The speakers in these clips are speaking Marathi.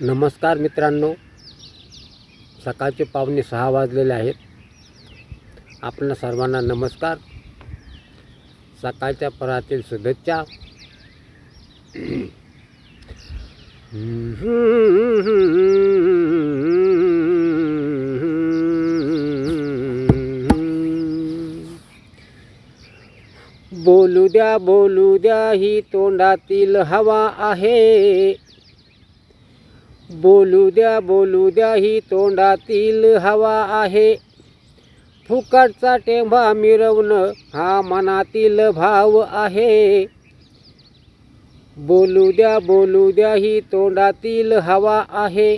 नमस्कार मित्रांनो. सकाळचे पावणे सहा वाजलेले आहेत. आपणा सर्वांना नमस्कार. सकाळच्या परातील शुभेच्छा. बोलू द्या बोलू द्या ही तोंडातील हवा आहे. बोलू द्या बोलू द्या ही तोंडातील हवा आहे. फुकटचा टेंभा मिरवणं हा मनातील भाव आहे. बोलू द्या बोलू द्या ही तोंडातील हवा आहे.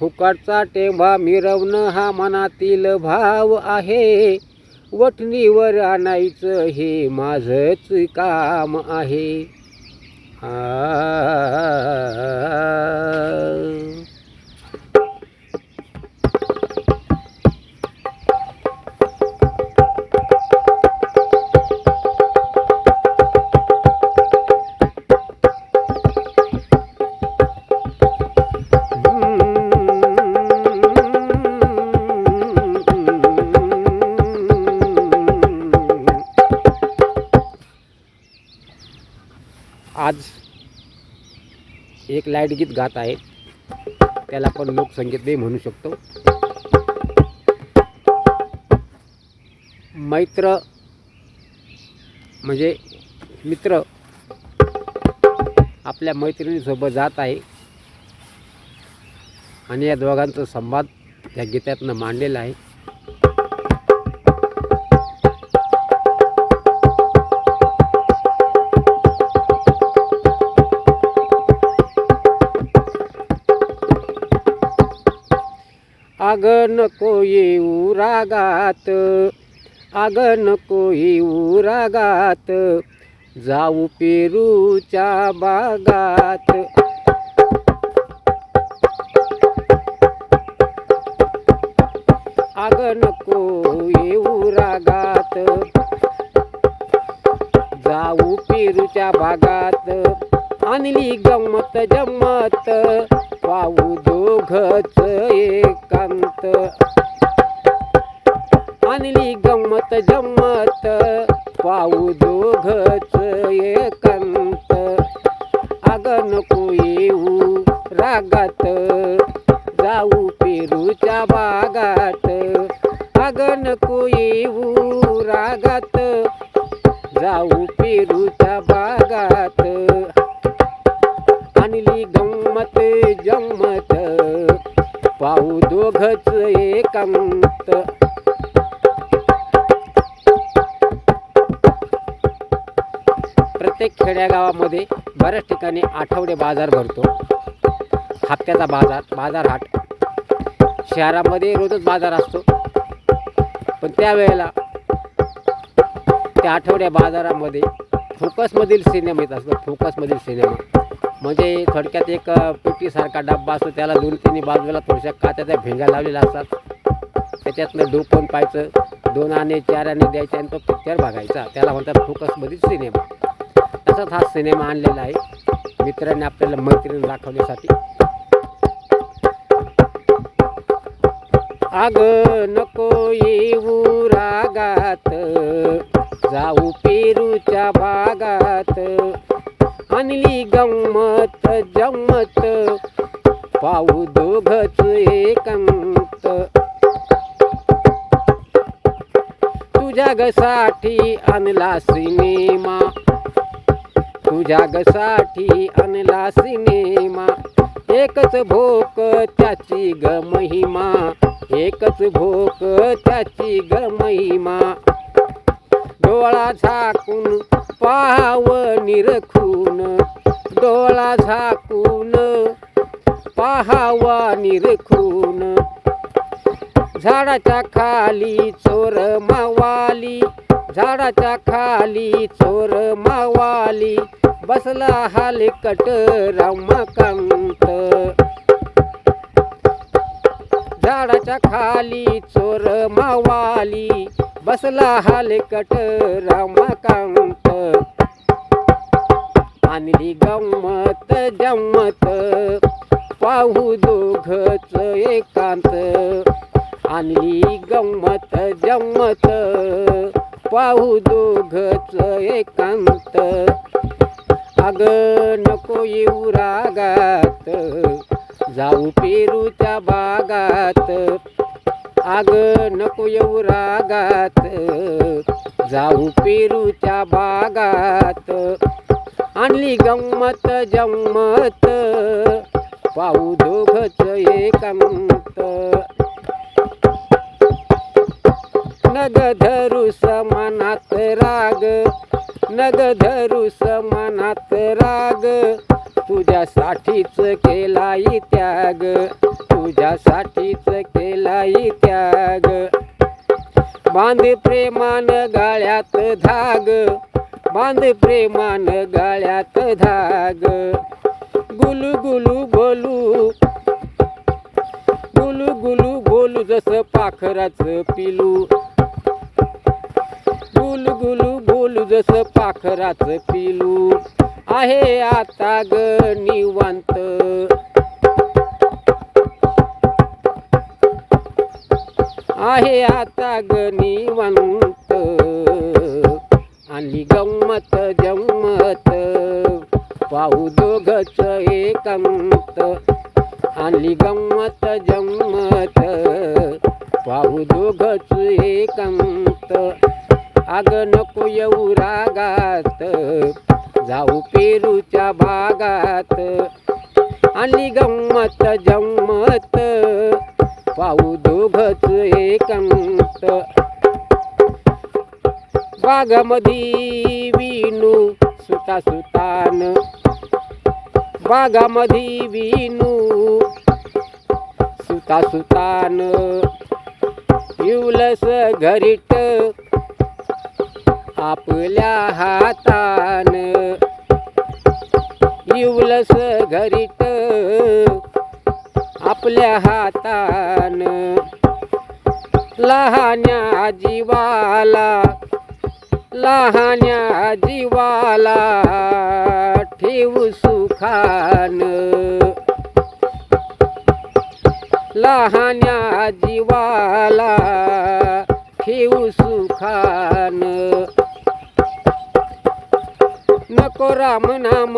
फुकटचा टेंभा मिरवणं हा मनातील भाव आहे. वठणीवर आणायचं हे माझंच काम आहे. ആ. एक लाइट गीत गात आहे त्याला आपण लोकसंगीतही म्हणू शकतो. मैत्र म्हणजे मित्र आपल्या मैत्रिणीसोबत जात आहे. आणि या दोघांचा संवाद या गीतातनं मांडलेला आहे. आग नको येऊ रागात आग नको येऊ रागात जाऊ पेरूच्या बागात. आग नको येऊ रागात जाऊ पेरूच्या बागात. आणली गमत जमत पाहू दोघच एकांत आणली गंमत जम्मत. पाऊ दोघच एकांत. आग नको येऊ रागात. जाऊ पेरूच्या बागात. आग नको येऊ रागात. जाऊ पेरूच्या बागात. आणली गंमत जम्मत. पाहू दोघच एकांत. प्रत्येक खेड्यागावामध्ये बऱ्याच ठिकाणी आठवडे बाजार भरतो. हप्त्याचा बाजार बाजार हाट शहरामध्ये रोजच बाजार असतो. पण त्यावेळेला त्या आठवड्या बाजारामध्ये फोकसमधील सिनेमा येत असतो. फोकसमधील सिनेमा म्हणजे थोडक्यात एक पेटीसारखा डब्बा असतो त्याला दोन तिन्ही बाजूला थोड्याशा कात्याच्या भेंगा लावलेल्या असतात. त्याच्यातनं डोकून पाहायचं दोन आणे चार आणे द्यायचे आणि तो पिक्चर बघायचा. त्याला म्हणतात फोकसमधील सिनेमा. तसाच हा सिनेमा आणलेला आहे मित्रांनी आपल्याला मैत्रीण दाखवण्यासाठी. आग नको येऊ रागात जाऊ पेरूच्या भागात. आणली गंमत जमत. पाहू दोघच एकमत तुझ्या गसाठी आणला सिनेमा. तुझ्या गसाठी आणला सिनेमा. एकच भोक त्याची ग महिमा एकच भोक त्याची ग महिमा डोळा झाकून पाहाव निरखून. डोळा झाकून पाहावा निरखून. झाडाच्या खाली चोर मावाली. झाडाच्या खाली चोर मावाली. बसला हालकट रमाकांत झाडाच्या खाली चोर मावाली. बसला हालकट रमाकांत. आणली गंमत जमत. पाहू दोघच एकांत. आणली गंमत जम्मत पाहू दोघच एकांत. अग नको येऊ रागात. जाऊ पेरूच्या बागात. आग नको येऊ रागात. जाऊ पेरूच्या बागात. आणली गंमत जम्मत पाहू दोघच एकमत नग धरू समानात राग. नग धरू समानात राग. तुझ्यासाठीच केलाई त्याग. तुझ्यासाठीच केलाई त्याग. बांध प्रेमान गाळ्यात धाग. बांध प्रेमान गाळ्यात धाग. गुलू गुलू बोलू. गुलू गुलू बोलू जसं पाखराचं पिलू. गुलू गुलू बोलू जसं पाखराचं पिलू. आहे आता ग निवांत. आहे आता ग निवांत. आणि गंमत जम्मत पाहू दोघच एकांत. आणि गंमत जम्मत पाहू दोघच एकांत. अग नको येऊ रागात जाऊ पेरूच्या भागात. आणि गंमत जम्मत पाहू दोघच एकांत. बागामधी विनू सुता सुतान बागामधी विनू सुता सुतान इवलस घरीट आपल्या हातान. इवलस घरीट आपल्या हातान. लहान्या जीवाला लहान्या जीवाला ठेवू सुखान. लहान्या जीवाला ठेवू सुखान. नको राम नाम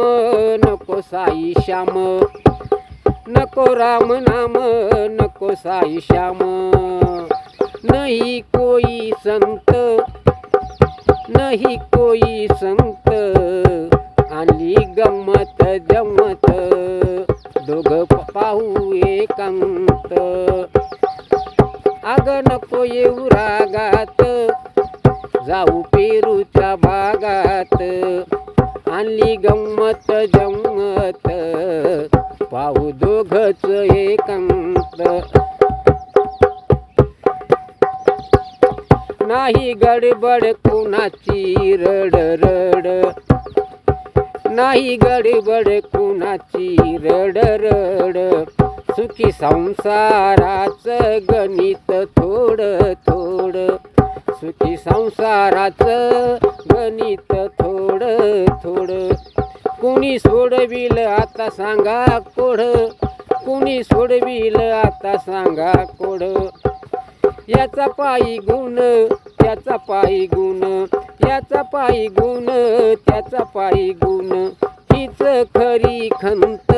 नको साई श्याम. नको राम नाम नको साई श्याम. नाही कोई संत नाही कोई संत. आली गंमत जमत दोघ पाहू एकांत. अग नको येऊ रागात जाऊ पेरूच्या बागात आणली गंमत जमत पाहू दोघच एकांत. नाही गडबड कुणाची रड रड. नाही गडबड कुणाची रड रड. सुखी संसाराचं गणित थोड थोड. सुखी संसाराचं गणित थोडं थोडं. कुणी सोडविल आता सांगा कोड. कुणी सोडविल आता सांगा कोड. याचा पायी गुण त्याचा पायी गुण. याचा पायी गुण त्याचा पायी गुण. हीच खरी खंत.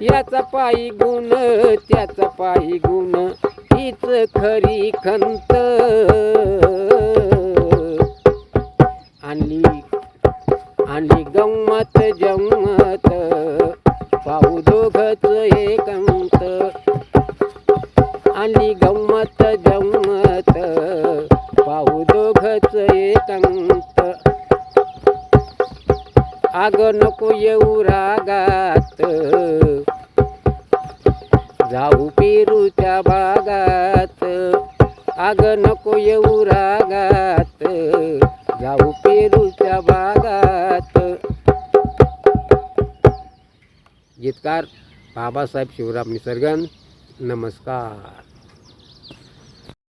याचा पायी गुण त्याचा पायी गुण. हीच खरी खंत. पाहू दोघच एकमत आणि गंमत जम्मत पाहू दोघच एकमत आग नको येऊ रागात. जाऊ पेरूच्या बागात आग नको येऊ रागात. जाऊ पेरूच्या बागात गीतकार बाबासाहेब शिवराम निसर्गन नमस्कार.